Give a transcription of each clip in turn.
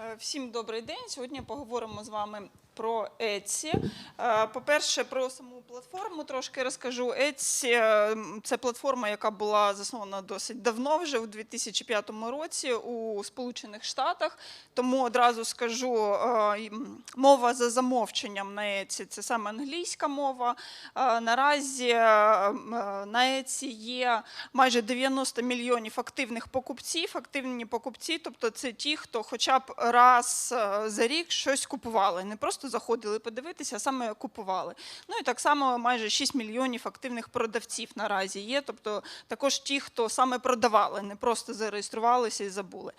Е, Всім добрий день. Сьогодні поговоримо з вами про Etsy. Е, По-перше, про саму платформу трошки розкажу. Etsy е, це платформа, яка була заснована досить давно, вже у 2005 році у Сполучених Штатах. Тому одразу скажу, е, мова за замовченням на Etsy – це саме англійська мова. Наразі на Etsy є майже 90 мільйонів активних покупців. Активні покупці, тобто це ті, хто хоча б раз за рік щось купували. Не просто заходили подивитися, саме купували. Ну і так само майже 6 мільйонів активних продавців наразі є. Тобто також ті, хто саме продавали, не просто зареєструвалися і забули.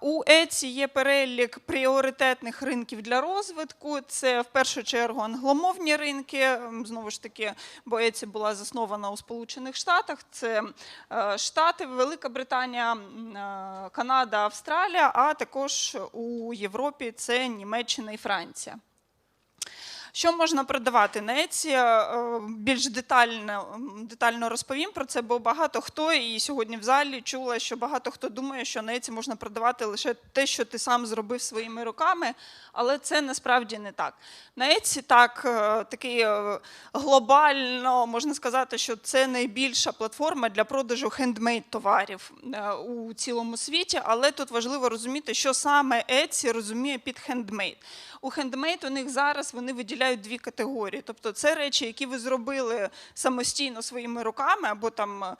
У ЕЦІ є перелік пріоритетних ринків для розвитку. Це в першу чергу англомовні ринки. Знову ж таки, бо ЕЦІ була заснована у Сполучених Штатах. Це е, Штати, Велика Британія, е, Канада, Австралія, а також у Європі це Німеччина і Франція. Що можна продавати на Etsy? Е, Більш детально, детально розповім про це, бо багато хто і сьогодні в залі чула, що багато хто думає, що на Etsy можна продавати лише те, що ти сам зробив своїми руками, але це насправді не так. На Etsy так, е, такий е, глобально можна сказати, що це найбільша платформа для продажу хендмейд товарів у цілому світі, але тут важливо розуміти, що саме Etsy розуміє під хендмейд. У хендмейд у них зараз вони виділяють дві категорії. Тобто це речі, які ви зробили самостійно своїми руками, або там.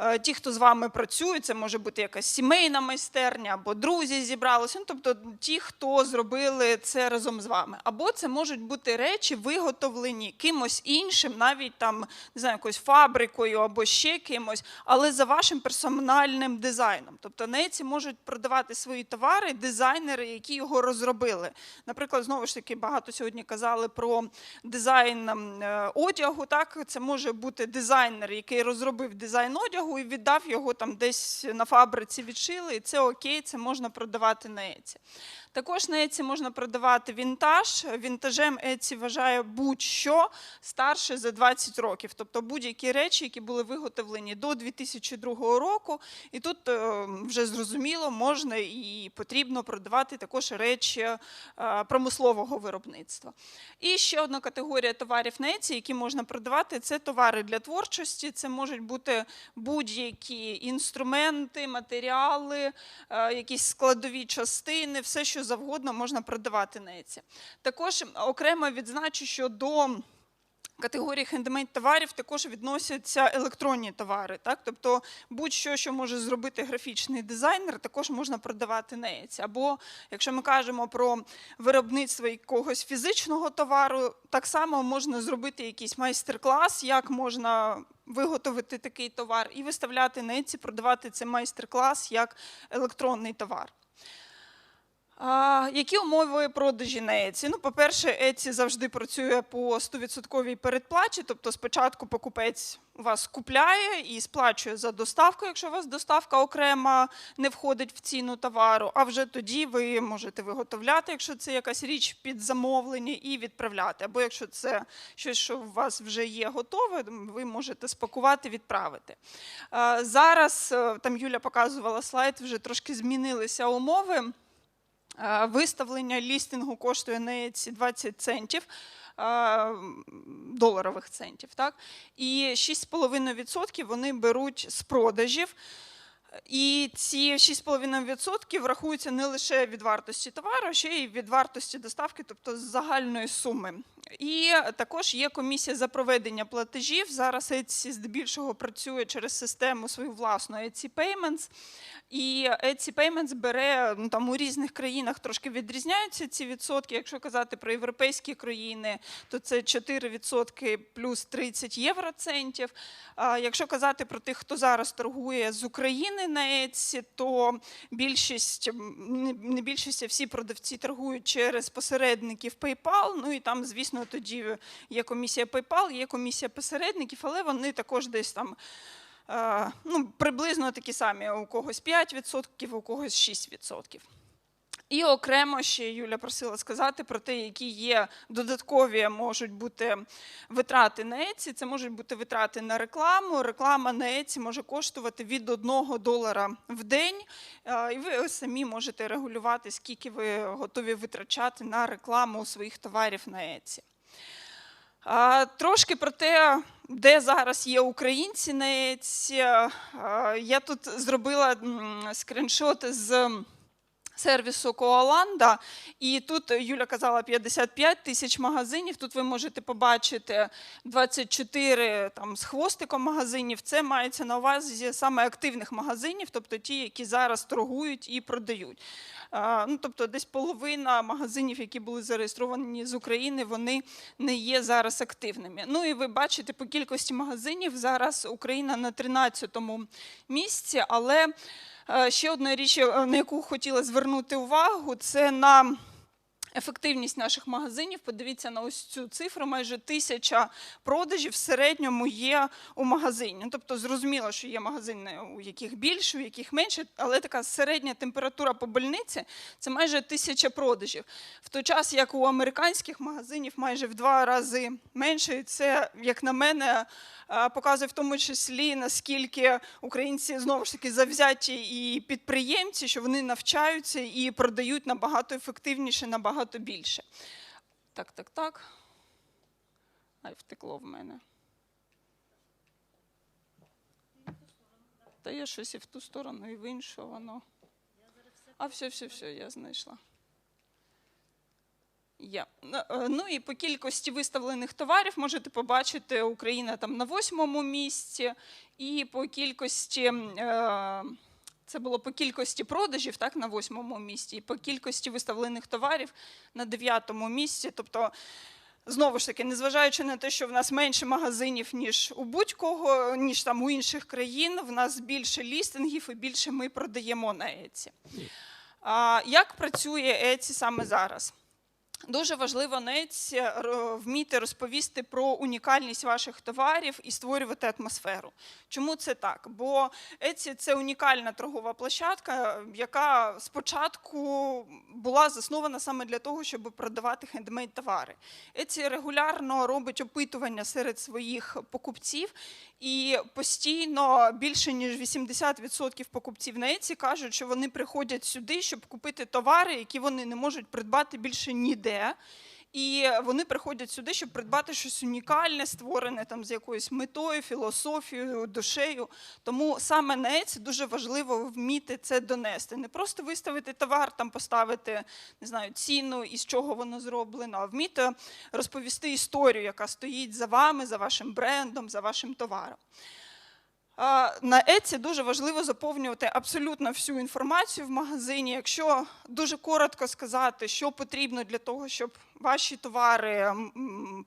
Е, Ті, хто з вами працює, це може бути якась сімейна майстерня або друзі зібралися. Ну, тобто ті, хто зробили це разом з вами. Або це можуть бути речі, виготовлені кимось іншим, навіть там не знаю, якоюсь фабрикою або ще кимось, але за вашим персональним дизайном. Тобто на Etsy можуть продавати свої товари дизайнери, які його розробили. Наприклад, знову ж таки, багато сьогодні казали про дизайн ем, е, одягу. Так, це може бути дизайнер, який розробив дизайн одягу і віддав його там десь на фабриці відшили, і це окей, це можна продавати на Etsy. Також на Etsy можна продавати вінтаж. Вінтажем Etsy вважає будь-що старше за 20 років, тобто будь-які речі, які були виготовлені до 2002 року. І тут е, вже зрозуміло, можна і потрібно продавати також речі е, промислового виробництва. І ще одна категорія товарів на Etsy, які можна продавати, це товари для творчості. Це можуть бути будь-які інструменти, матеріали, е, якісь складові частини, все, що завгодно можна продавати Etsy. Також окремо відзначу, що до категорії хендмейд товарів також відносяться електронні товари. Так? Тобто будь-що, що може зробити графічний дизайнер, також можна продавати Etsy. Або якщо ми кажемо про виробництво якогось фізичного товару, так само можна зробити якийсь майстер-клас, як можна виготовити такий товар і виставляти Etsy, продавати цей майстер-клас як електронний товар. А, які умови продажі на Etsy? Ну, по-перше, Etsy завжди працює по 100% передплачі, тобто спочатку покупець вас купляє і сплачує за доставку, якщо у вас доставка окрема не входить в ціну товару, а вже тоді ви можете виготовляти, якщо це якась річ під замовлення, і відправляти. Або якщо це щось, що у вас вже є готове, ви можете спакувати, відправити. Е, Зараз е, там Юля показувала слайд, вже трошки змінилися умови. Виставлення лістингу коштує на ці 20 центів. Доларових центів, так? І 6,5% вони беруть з продажів. І ці 6,5% рахуються не лише від вартості товару, а ще й від вартості доставки, тобто з загальної суми. І також є комісія за проведення платежів. Зараз Etsy здебільшого працює через систему свою власну Etsy Payments. І Etsy Payments бере ну, там у різних країнах трошки відрізняються ці відсотки. Якщо казати про європейські країни, то це 4% плюс 30 євроцентів. А якщо казати про тих, хто зараз торгує з України на Etsy, то більшість не- не більшість, а всі продавці торгують через посередників PayPal. Ну і там, звісно, тоді є комісія PayPal, є комісія посередників, але вони також десь там. е, Ну, приблизно такі самі, у когось 5%, у когось 6%. І окремо ще Юля просила сказати про те, які є додаткові можуть бути витрати на Еці. Це можуть бути витрати на рекламу. Реклама на Еці може коштувати від 1 долара в день, і ви самі можете регулювати, скільки ви готові витрачати на рекламу своїх товарів на Еці. Трошки про те, де зараз є українці на Еці. Я тут зробила м, скріншоти з сервісу Коаланда. І тут Юля казала 55 тисяч магазинів. Тут ви можете побачити 24 там, з хвостиком магазинів. Це мається на увазі саме активних магазинів, тобто ті, які зараз торгують і продають. Ну, тобто, десь половина магазинів, які були зареєстровані з України, вони не є зараз активними. Ну і ви бачите по кількості магазинів зараз Україна на 13-му місці, але Ще одна річ, е, на яку хотіла звернути увагу, це на ефективність наших магазинів. Подивіться на ось цю цифру: майже тисяча продажів в середньому є у магазині. Тобто, зрозуміло, що є магазини, у яких більше, у яких менше, але така середня температура по больниці це майже тисяча продажів. В той час, як у американських магазинів майже в два рази менше, і це, як на мене, е, показує в тому числі наскільки українці знову ж таки завзяті і підприємці, що вони навчаються і продають набагато ефективніше, набагато більше. Так, так, так. Ай, втекло в мене. Та я щось і в ту сторону, і в іншу воно. А все, все, все, я знайшла. Є. Е, Ну і по кількості виставлених товарів можете побачити Україна там на восьмому місці, і по кількості. Е, це було по кількості продажів, так, на восьмому місці, і по кількості виставлених товарів на дев'ятому місці. Тобто, знову ж таки, незважаючи на те, що в нас менше магазинів, ніж у будь-кого, ніж там у інших країн, в нас більше лістингів і більше ми продаємо на Еці. А як працює Еці саме зараз? Дуже важливо Еці ро- вміти розповісти про унікальність ваших товарів і створювати атмосферу. Чому це так? Бо Еці це унікальна торгова площадка, яка спочатку була заснована саме для того, щоб продавати хендмейд товари. Еці регулярно робить опитування серед своїх покупців, і постійно більше ніж 80% покупців на Еці кажуть, що вони приходять сюди, щоб купити товари, які вони не можуть придбати більше ніде. І вони приходять сюди, щоб придбати щось унікальне, створене там з якоюсь метою, філософією, душею. Тому саме на Еці дуже важливо вміти це донести. Не просто виставити товар, там поставити не знаю, ціну і з чого воно зроблено, а вміти розповісти історію, яка стоїть за вами, за вашим брендом, за вашим товаром. На Еці дуже важливо заповнювати абсолютно всю інформацію в магазині. Якщо дуже коротко сказати, що потрібно для того, щоб ваші товари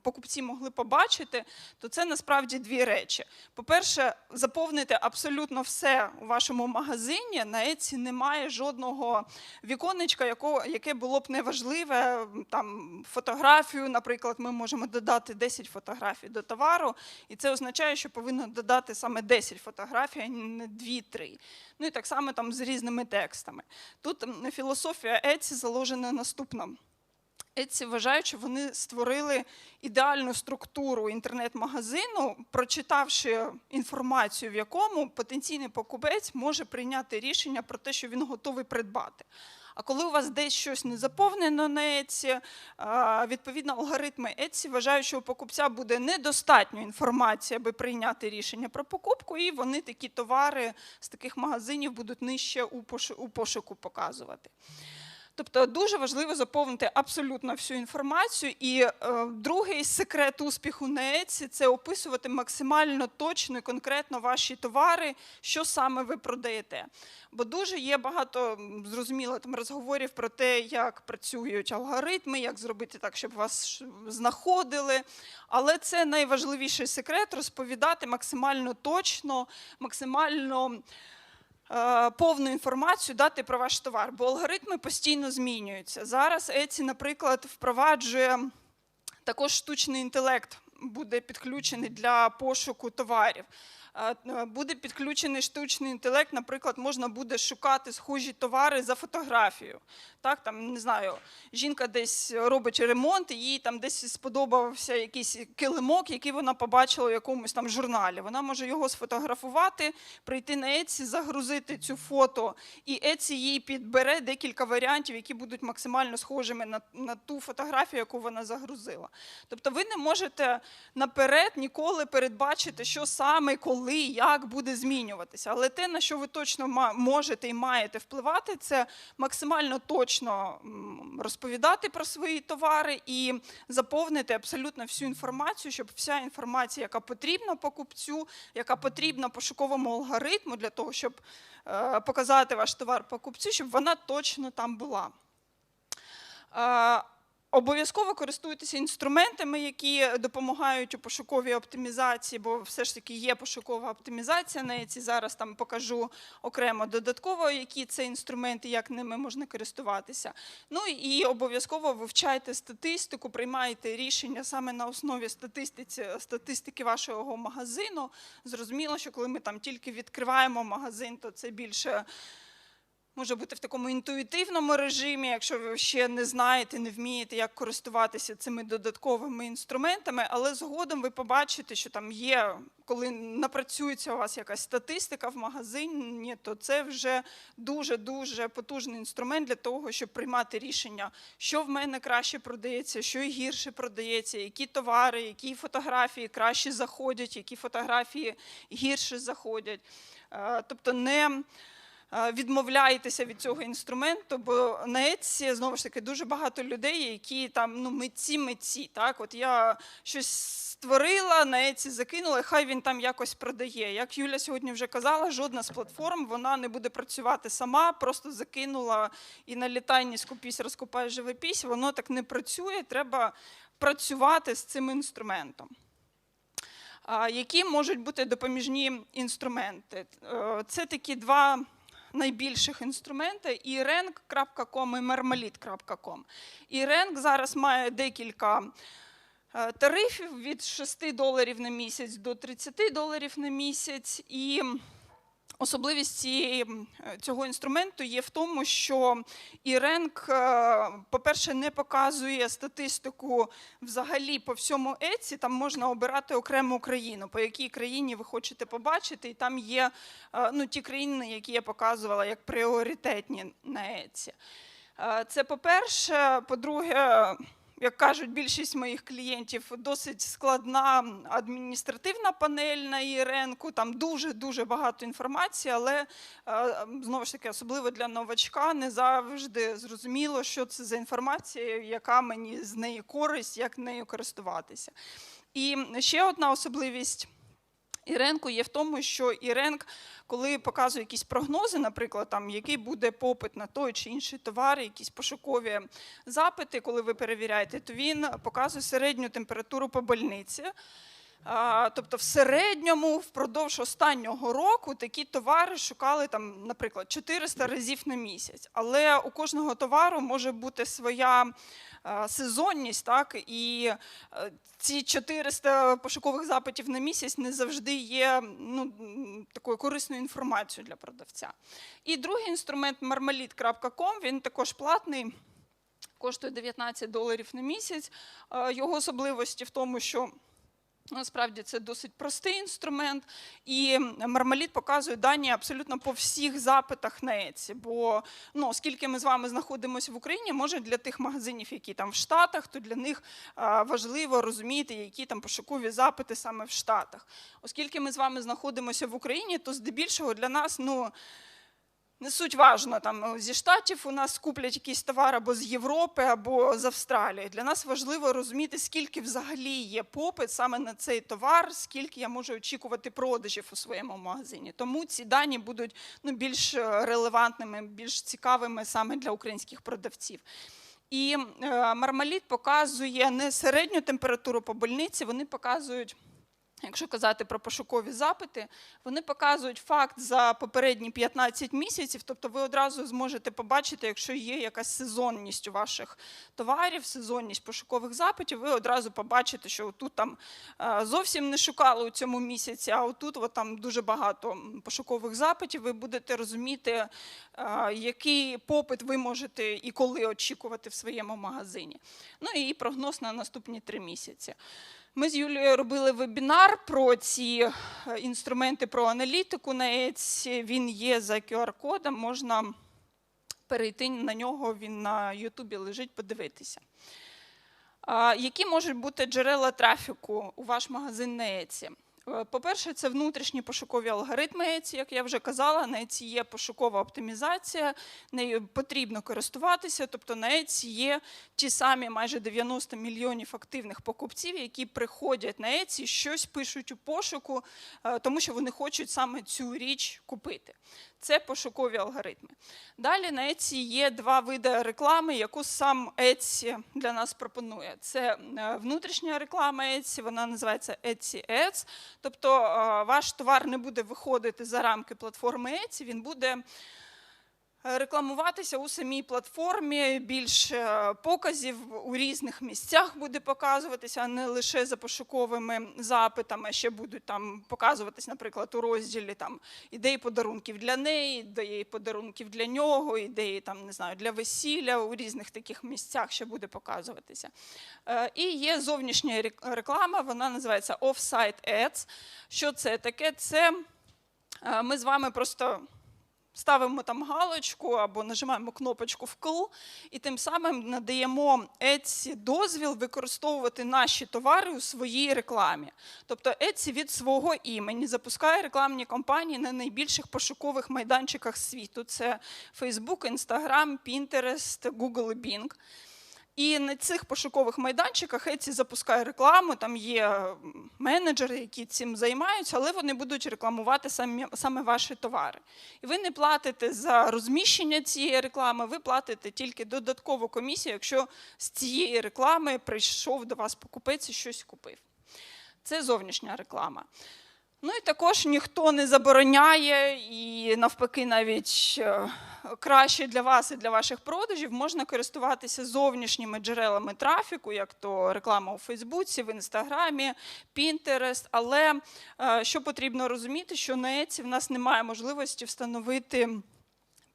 покупці могли побачити, то це насправді дві речі. По-перше, заповнити абсолютно все у вашому магазині. На Еці немає жодного віконечка, яке було б неважливе. Там фотографію, наприклад, ми можемо додати 10 фотографій до товару, і це означає, що повинно додати саме 10 фотографій, а не 2-3. Ну і так само там з різними текстами. Тут філософія Еці заложена наступна. Еці вважають, що вони створили ідеальну структуру інтернет-магазину, прочитавши інформацію, в якому потенційний покупець може прийняти рішення про те, що він готовий придбати. А коли у вас десь щось не заповнено на Еці, відповідно алгоритми Еці вважають, що у покупця буде недостатньо інформації, аби прийняти рішення про покупку, і вони такі товари з таких магазинів будуть нижче у пошуку показувати. Тобто дуже важливо заповнити абсолютно всю інформацію. І е, другий секрет успіху на Еці це описувати максимально точно і конкретно ваші товари, що саме ви продаєте. Бо дуже є багато зрозуміло там розговорів про те, як працюють алгоритми, як зробити так, щоб вас знаходили. Але це найважливіший секрет розповідати максимально точно, максимально повну інформацію дати про ваш товар, бо алгоритми постійно змінюються. Зараз Еці, наприклад, впроваджує також штучний інтелект буде підключений для пошуку товарів. Е, буде підключений штучний інтелект. Наприклад, можна буде шукати схожі товари за фотографією. Так, там не знаю, жінка десь робить ремонт, і їй там десь сподобався якийсь килимок, який вона побачила в якомусь там журналі. Вона може його сфотографувати, прийти на Etsy, загрузити цю фото, і Etsy їй підбере декілька варіантів, які будуть максимально схожими на, на ту фотографію, яку вона загрузила. Тобто ви не можете наперед ніколи передбачити, що саме, коли, як буде змінюватися. Але те, на що ви точно можете і маєте впливати, це максимально точно розповідати про свої товари і заповнити абсолютно всю інформацію, щоб вся інформація, яка потрібна покупцю, яка потрібна пошуковому алгоритму для того, щоб е, показати ваш товар покупцю, щоб вона точно там була. Обов'язково користуйтеся інструментами, які допомагають у пошуковій оптимізації, бо все ж таки є пошукова оптимізація на ці. Зараз там покажу окремо додатково, які це інструменти, як ними можна користуватися. Ну і обов'язково вивчайте статистику, приймайте рішення саме на основі статистиці, статистики вашого магазину. Зрозуміло, що коли ми там тільки відкриваємо магазин, то це більше може бути в такому інтуїтивному режимі, якщо ви ще не знаєте, не вмієте, як користуватися цими додатковими інструментами, але згодом ви побачите, що там є, коли напрацюється у вас якась статистика в магазині, то це вже дуже-дуже потужний інструмент для того, щоб приймати рішення, що в мене краще продається, що гірше продається, які товари, які фотографії краще заходять, які фотографії гірше заходять. Е, Тобто не відмовляєтеся від цього інструменту, бо на Etsy, знову ж таки дуже багато людей, які там ну митці, митці. Так, от я щось створила, на Etsy закинула, і хай він там якось продає. Як Юля сьогодні вже казала, жодна з платформ вона не буде працювати сама, просто закинула і на літайні скупісь, розкупай живопись. Воно так не працює. Треба працювати з цим інструментом. Які можуть бути допоміжні інструменти? Е, Це такі два найбільших інструменти: і rank.com, і marmalit.com. І Rank зараз має декілька е, тарифів від 6 доларів на місяць до 30 доларів на місяць. І Особливість цієї, е, цього інструменту є в тому, що Іренк, по-перше, не показує статистику взагалі по всьому Еці. Там можна обирати окрему країну, по якій країні ви хочете побачити, і там є е, ну, ті країни, які я показувала як пріоритетні на Еці. Е, Це по-перше. По-друге, як кажуть більшість моїх клієнтів, досить складна адміністративна панель на ІРНку. Там дуже дуже багато інформації, але е, знову ж таки, особливо для новачка, не завжди зрозуміло, що це за інформація, яка мені з неї користь, як нею користуватися. І ще одна особливість. Іренку є в тому, що Іренк, коли показує якісь прогнози, наприклад, там який буде попит на той чи інший товар, якісь пошукові запити, коли ви перевіряєте, то він показує середню температуру по больниці. Тобто, в середньому впродовж останнього року такі товари шукали там, наприклад, 400 разів на місяць. Але у кожного товару може бути своя е, сезонність, так і е, ці 400 пошукових запитів на місяць не завжди є ну, такою корисною інформацією для продавця. І другий інструмент marmalit.com, він також платний. Коштує 19 доларів на місяць. Е, Його особливості в тому, що Насправді це досить простий інструмент, і Мармаліт показує дані абсолютно по всіх запитах на Etsy. Бо ну, оскільки ми з вами знаходимося в Україні, може для тих магазинів, які там в Штатах, то для них важливо розуміти, які там пошукові запити саме в Штатах. Оскільки ми з вами знаходимося в Україні, то здебільшого для нас ну. Не суть важно, там зі штатів у нас куплять якийсь товар або з Європи, або з Австралії. Для нас важливо розуміти, скільки взагалі є попит саме на цей товар, скільки я можу очікувати продажів у своєму магазині. Тому ці дані будуть ну, більш е, релевантними, більш цікавими саме для українських продавців. І е, Мармаліт показує не середню температуру по больниці, вони показують Якщо казати про пошукові запити, вони показують факт за попередні 15 місяців, тобто ви одразу зможете побачити, якщо є якась сезонність у ваших товарів, сезонність пошукових запитів, ви одразу побачите, що тут там е, зовсім не шукали у цьому місяці, а отут от там дуже багато пошукових запитів. Ви будете розуміти, е, який попит ви можете і коли очікувати в своєму магазині. Ну і прогноз на наступні три місяці. Ми з Юлією робили вебінар про ці е, інструменти про аналітику на Еці. Він є за QR-кодом, можна перейти на нього, він на Ютубі лежить, подивитися. Які можуть бути джерела трафіку у ваш магазин на Etsy? Е, По-перше, це внутрішні пошукові алгоритми Etsy, як я вже казала, на Etsy є пошукова оптимізація, нею потрібно користуватися. Тобто на Etsy є ті самі майже 90 мільйонів активних покупців, які приходять на Etsy, щось пишуть у пошуку, е, тому що вони хочуть саме цю річ купити. Це пошукові алгоритми. Далі на Etsy є два види реклами, яку сам Etsy для нас пропонує. Це е, внутрішня реклама Etsy, вона називається Etsy Ads. Тобто е, ваш товар не буде виходити за рамки платформи Etsy, він буде рекламуватися у самій платформі, більше показів у різних місцях буде показуватися, а не лише за пошуковими запитами. Ще будуть там показуватись, наприклад, у розділі там ідеї подарунків для неї, ідеї подарунків для нього, ідеї там не знаю для весілля у різних таких місцях ще буде показуватися. Е, І є зовнішня реклама, вона називається Off-Site Ads. Що це таке? Це е, ми з вами просто ставимо там галочку або нажимаємо кнопочку вкл, і тим самим надаємо Etsy дозвіл використовувати наші товари у своїй рекламі. Тобто Etsy від свого імені запускає рекламні кампанії на найбільших пошукових майданчиках світу: це Facebook, Instagram, Pinterest, Google і Bing. І на цих пошукових майданчиках Etsy запускає рекламу, там є менеджери, які цим займаються, але вони будуть рекламувати самі, саме ваші товари. І ви не платите за розміщення цієї реклами, ви платите тільки додаткову комісію, якщо з цієї реклами прийшов до вас покупець і щось купив. Це зовнішня реклама. Ну і також ніхто не забороняє, і навпаки, навіть е, краще для вас і для ваших продажів можна користуватися зовнішніми джерелами трафіку, як то реклама у Фейсбуці, в Інстаграмі, Пінтерест. Але е, що потрібно розуміти, що на еці в нас немає можливості встановити.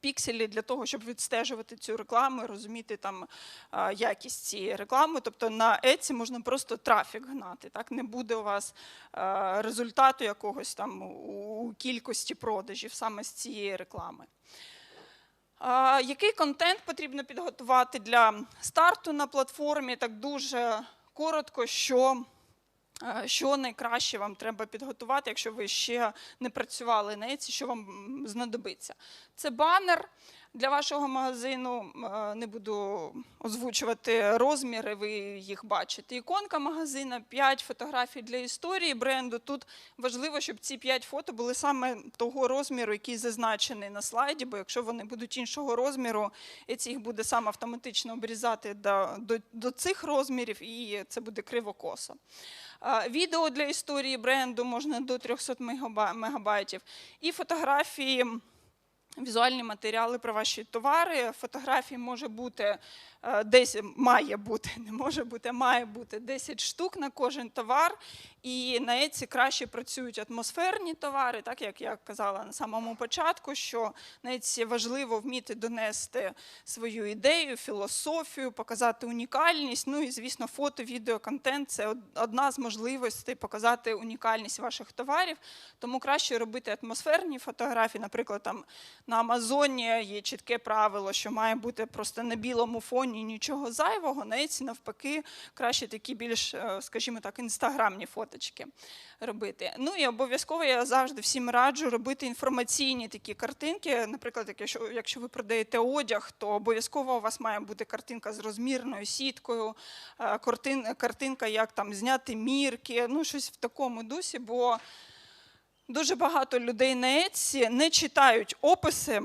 Пікселі для того, щоб відстежувати цю рекламу розуміти там якість цієї реклами. Тобто на Etsy можна просто трафік гнати. Так не буде у вас результату якогось там у- кількості продажів саме з цієї реклами. Який контент потрібно підготувати для старту на платформі? Так дуже коротко, що, що найкраще вам треба підготувати, якщо ви ще не працювали на Etsy, що вам знадобиться. Це банер для вашого магазину. е, Не буду озвучувати розміри, ви їх бачите. Іконка магазина, 5 фотографій для історії бренду. Тут важливо, щоб ці 5 фото були саме того розміру, який зазначений на слайді, бо якщо вони будуть іншого розміру, Etsy їх буде сам автоматично обрізати до, до, до цих розмірів, і це буде кривокосо. А, Відео для історії бренду можна до 300 мегабайтів. І фотографії, візуальні матеріали про ваші товари. Фотографій може бути десь має бути, не може бути, має бути 10 штук на кожен товар. І на Etsy краще працюють атмосферні товари, так як я казала на самому початку, що на Etsy важливо вміти донести свою ідею, філософію, показати унікальність. Ну і звісно, фото, відео, контент це одна з можливостей показати унікальність ваших товарів. Тому краще робити атмосферні фотографії. Наприклад, там на Амазоні є чітке правило, що має бути просто на білому фоні нічого зайвого. На Etsy, навпаки, краще такі більш, е, скажімо так, інстаграмні фоточки робити. Ну і обов'язково я завжди всім раджу робити інформаційні такі картинки. Наприклад, якщо, якщо ви продаєте одяг, то обов'язково у вас має бути картинка з розмірною сіткою, е, картин, картинка, як там зняти мірки, ну щось в такому дусі, бо Дуже багато людей на Etsy не читають описи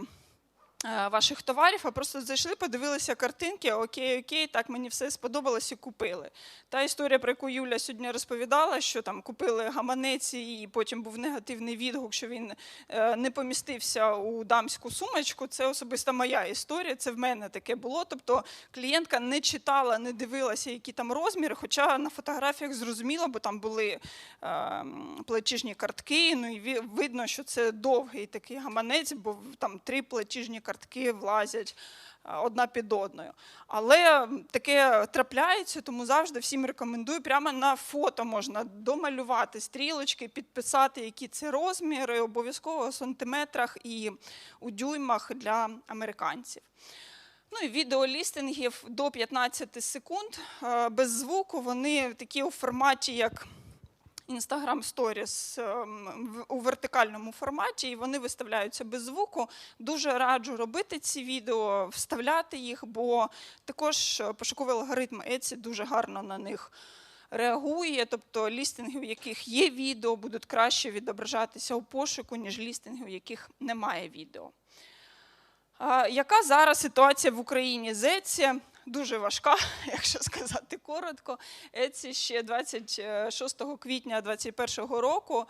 ваших товарів, а просто зайшли, подивилися картинки, окей, окей, так мені все сподобалось і купили. Та історія, про яку Юля сьогодні розповідала, що там купили гаманець, і потім був негативний відгук, що він е, не помістився у дамську сумочку. Це особисто моя історія. Це в мене таке було. Тобто клієнтка не читала, не дивилася, які там розміри, хоча на фотографіях зрозуміло, бо там були е, платіжні картки. Ну і видно, що це довгий такий гаманець, бо там три платіжні картки влазять е, одна під одною. Але таке трапляється, тому завжди всім рекомендую. Прямо на фото можна домалювати стрілочки, підписати, які це розміри, обов'язково у сантиметрах і у дюймах для американців. Ну і відеолістингів до 15 секунд е, без звуку. Вони такі у форматі, як Instagram Stories ем, у вертикальному форматі, і вони виставляються без звуку. Дуже раджу робити ці відео, вставляти їх, бо також е, пошуковий алгоритм Etsy дуже гарно на них реагує. Тобто лістинги, у яких є відео, будуть краще відображатися у пошуку, ніж лістинги, у яких немає відео. Яка зараз ситуація в Україні з Etsy? Дуже важка, якщо сказати коротко. Еці ще 26 квітня 2021 року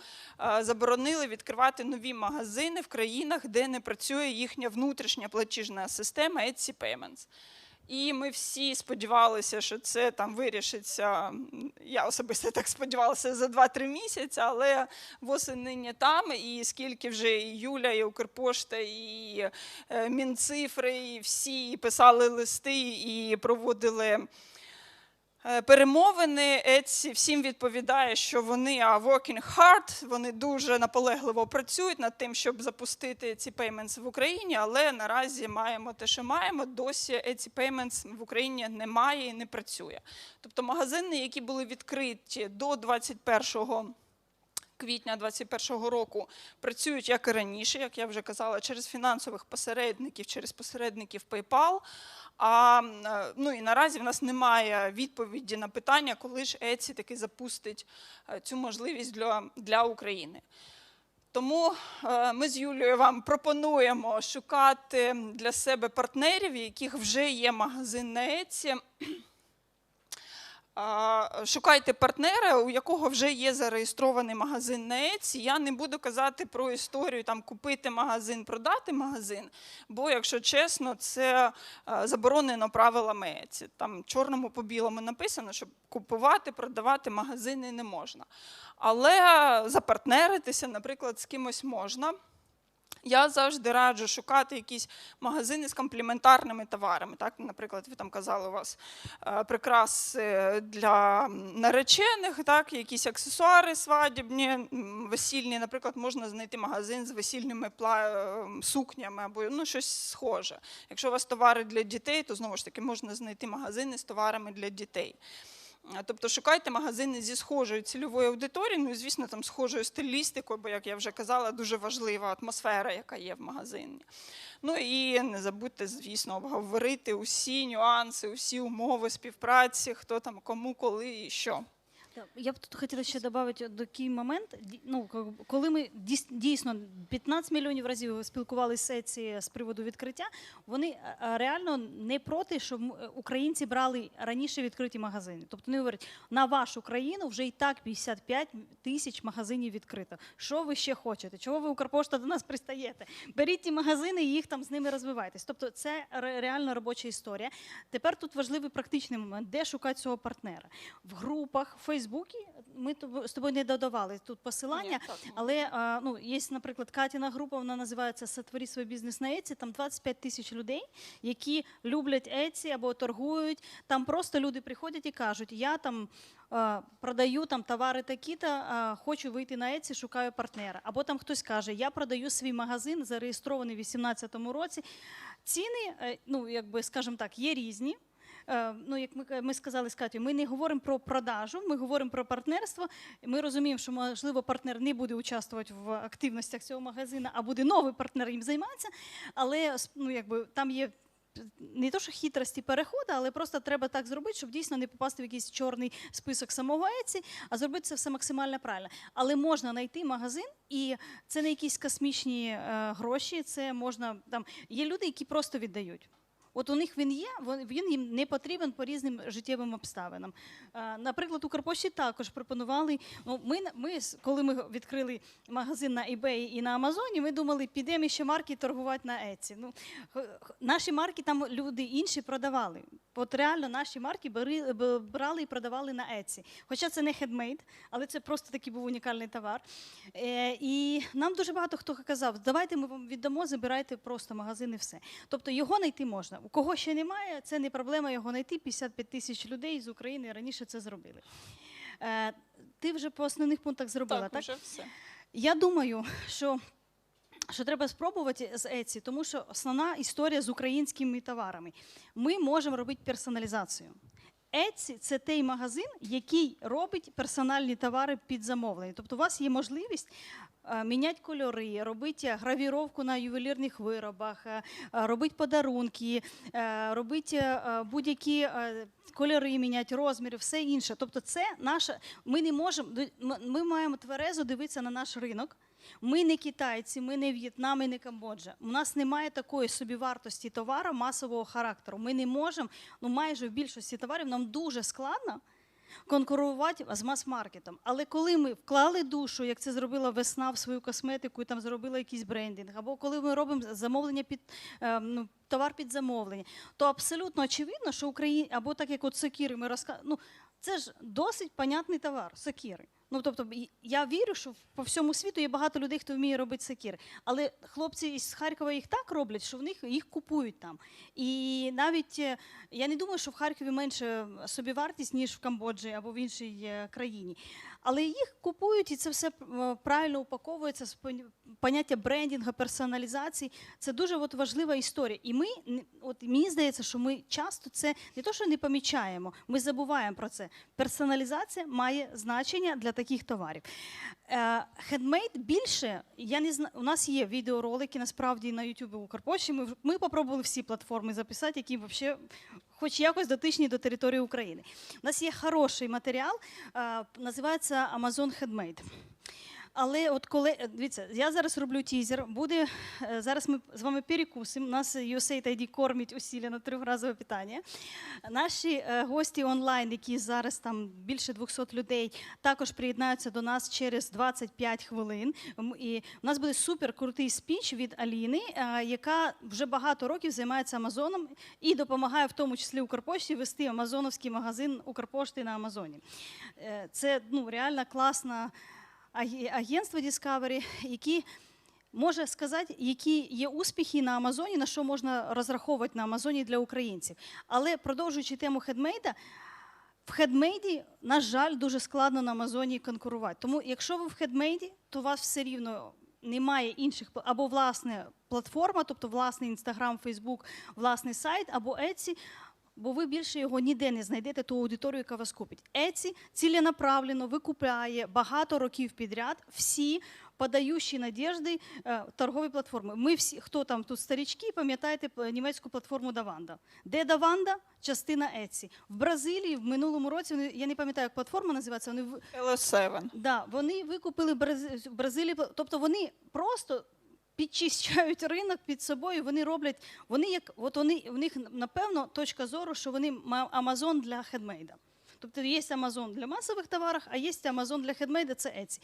заборонили відкривати нові магазини в країнах, де не працює їхня внутрішня платіжна система Etsy Payments. І ми всі сподівалися, що це там вирішиться. Я особисто так сподівалася за 2-3 місяці, але восени не там. І скільки вже і Юля, і Укрпошта, і е, Мінцифри, і всі писали листи і проводили. Е, Перемовини Etsy всім відповідає, що вони are working hard, вони дуже наполегливо працюють над тим, щоб запустити ці payments в Україні, але наразі маємо те, що маємо. Досі Etsy Payments в Україні немає і не працює. Тобто магазини, які були відкриті до 21 квітня 2021 року працюють як і раніше, як я вже казала, через фінансових посередників, через посередників PayPal. А е, ну і наразі в нас немає відповіді на питання, коли ж ЕЦІ таки запустить е, цю можливість для, для України. Тому е, ми з Юлією вам пропонуємо шукати для себе партнерів, яких вже є магазин на Etsy. Шукайте партнера, у якого вже є зареєстрований магазин на. Я не буду казати про історію там купити магазин, продати магазин, бо, якщо чесно, це е, заборонено правилами Etsy. Там чорному по білому написано, що купувати, продавати магазини не можна. Але запартнеритися, наприклад, з кимось можна. Я завжди раджу шукати якісь магазини з комплементарними товарами. Так, наприклад, ви там казали, у вас е, прикраси для наречених, так, якісь аксесуари свадібні, весільні. Наприклад, можна знайти магазин з весільними пла- е, сукнями або ну, щось схоже. Якщо у вас товари для дітей, то знову ж таки можна знайти магазини з товарами для дітей. Тобто шукайте магазини зі схожою цільовою аудиторією, ну і звісно, там схожою стилістикою, бо, як я вже казала, дуже важлива атмосфера, яка є в магазині. Ну і не забудьте, звісно, обговорити усі нюанси, усі умови співпраці, хто там кому, коли і що. Так, Я б тут хотіла ще додати такий момент. Ну, коли ми дійс- дійсно 15 мільйонів разів спілкувалися з з приводу відкриття, вони е, е, реально не проти, щоб е, українці брали раніше відкриті магазини. Тобто вони говорять, на вашу країну вже і так 55 тисяч магазинів відкрито. Що ви ще хочете? Чого ви Укрпошта до нас пристаєте? Беріть ті магазини і їх там з ними розвивайтесь. Тобто це ре- реально робоча історія. Тепер тут важливий практичний момент, де шукати цього партнера. В групах, в Фейсбуці ми тоб- з тобою не додавали тут посилання. Але ну, є, наприклад, Катіна група, вона називається Сотвори свій бізнес на Еці. Там 25 тисяч людей, які люблять Еці або торгують. Там просто люди приходять і кажуть: я там продаю там товари такі-то, хочу вийти на Еці, шукаю партнера. Або там хтось каже, я продаю свій магазин, зареєстрований в 2018 році. Ціни, е, ну якби скажімо так, є різні. Е, Ну, як ми, сказали з Катю, ми не говоримо про продажу, ми говоримо про партнерство. Ми розуміємо, що можливо партнер не буде участвувати в активностях цього магазину, а буде новий партнер їм займатися. Але ну, якби, там є не то, що хитрості переходу, але просто треба так зробити, щоб дійсно не попасти в якийсь чорний список самого Еці, а зробити це все максимально правильно. Але можна знайти магазин, і це не якісь космічні е, гроші. Це можна там. Є люди, які просто віддають. От у них він є, він їм не потрібен по різним життєвим обставинам. Е, Наприклад, Укрпошті також пропонували. Ну, ми, ми, коли ми відкрили магазин на eBay і на Амазоні, ми думали, підемо ще марки торгувати на Еці. Ну, наші марки там люди інші продавали. От реально наші марки брали і продавали на Еці. Хоча це не хедмейд, але це просто такий був унікальний товар. Е, і нам дуже багато хто казав, давайте ми вам віддамо, забирайте просто магазин і все. Тобто його знайти можна. У кого ще немає, це не проблема його знайти. 55 тисяч людей з України раніше це зробили. Е, ти вже по основних пунктах зробила, Так, так? вже все. Я думаю, що, що треба спробувати з Еці, тому що основна історія з українськими товарами. Ми можемо робити персоналізацію. Еці це той магазин, який робить персональні товари під замовлення. Тобто у вас є можливість міняти кольори, робити гравіровку на ювелірних виробах, е, е, робити подарунки, е, робити е, будь-які е, кольори міняти, розміри, все інше. Тобто, це наша. Ми не можемо. Ми маємо тверезо дивитися на наш ринок. Ми не китайці, ми не В'єтнам і не Камбоджа. У нас немає такої собівартості товару масового характеру. Ми не можемо, ну майже в більшості товарів нам дуже складно конкурувати з мас-маркетом. Але коли ми вклали душу, як це зробила весна в свою косметику, і там зробила якийсь брендинг, або коли ми робимо замовлення під е, ну, товар під замовлення, то абсолютно очевидно, що Україна або так як от сокіри, ми розказуємо, ну це ж досить понятний товар, сокіри. Ну тобто, я вірю, що по всьому світу є багато людей, хто вміє робити сокіри. Але хлопці із Харкова їх так роблять, що в них їх купують там. І навіть е, я не думаю, що в Харкові менше собівартість, ніж в Камбоджі або в іншій е, країні. Але їх купують, і це все е, правильно упаковується з поняття брендінгу, персоналізації. Це дуже от важлива історія. І ми от мені здається, що ми часто це не то, що не помічаємо, ми забуваємо про це. Персоналізація має значення для таких товарів. Е, Хендмейд більше, я не знаю, у нас є відеоролики насправді на YouTube Укрпошті. Ми, ми попробували всі платформи записати, які взагалі хоч якось дотичні до території України. У нас є хороший матеріал, е, називається Amazon Handmade. Але от коли е, дивіться, я зараз роблю тізер. Буде е, зараз ми з вами перекусимо. Нас USAID ID кормить усилено трьохразове питання. Наші е, гості онлайн, які зараз там більше 200 людей, також приєднаються до нас через 25 хвилин. І у нас буде супер крутий спіч від Аліни, яка вже багато років займається Амазоном і допомагає в тому числі Укрпошті вести амазоновський магазин Укрпошти на Амазоні. Це ну реально класна агентство Discovery, які може сказати, які є успіхи на Амазоні, на що можна розраховувати на Амазоні для українців. Але продовжуючи тему хедмейда, в хедмейді, на жаль, дуже складно на Амазоні конкурувати. Тому, якщо ви в хедмейді, то у вас все рівно немає інших або власне платформа, тобто власний інстаграм, Фейсбук, власний сайт, або Etsy, бо ви більше його ніде не знайдете ту аудиторію, яка вас купить. Etsy ціленаправленно викупляє багато років підряд всі подаючі надіжди е, торгові платформи. Ми всі, хто там тут старічки, пам'ятаєте німецьку платформу Даванда. Де Даванда? Частина Etsy. В Бразилії в минулому році вони- я не пам'ятаю, як платформа називається. Вони в- LS7. Да, вони викупили Бразилії, тобто вони просто підчищають ринок під собою. Вони роблять, вони як, от вони, в них напевно точка зору, що вони ма- Амазон для хедмейда. Тобто є Амазон для масових товарів, а є Амазон для хедмейда, це Etsy.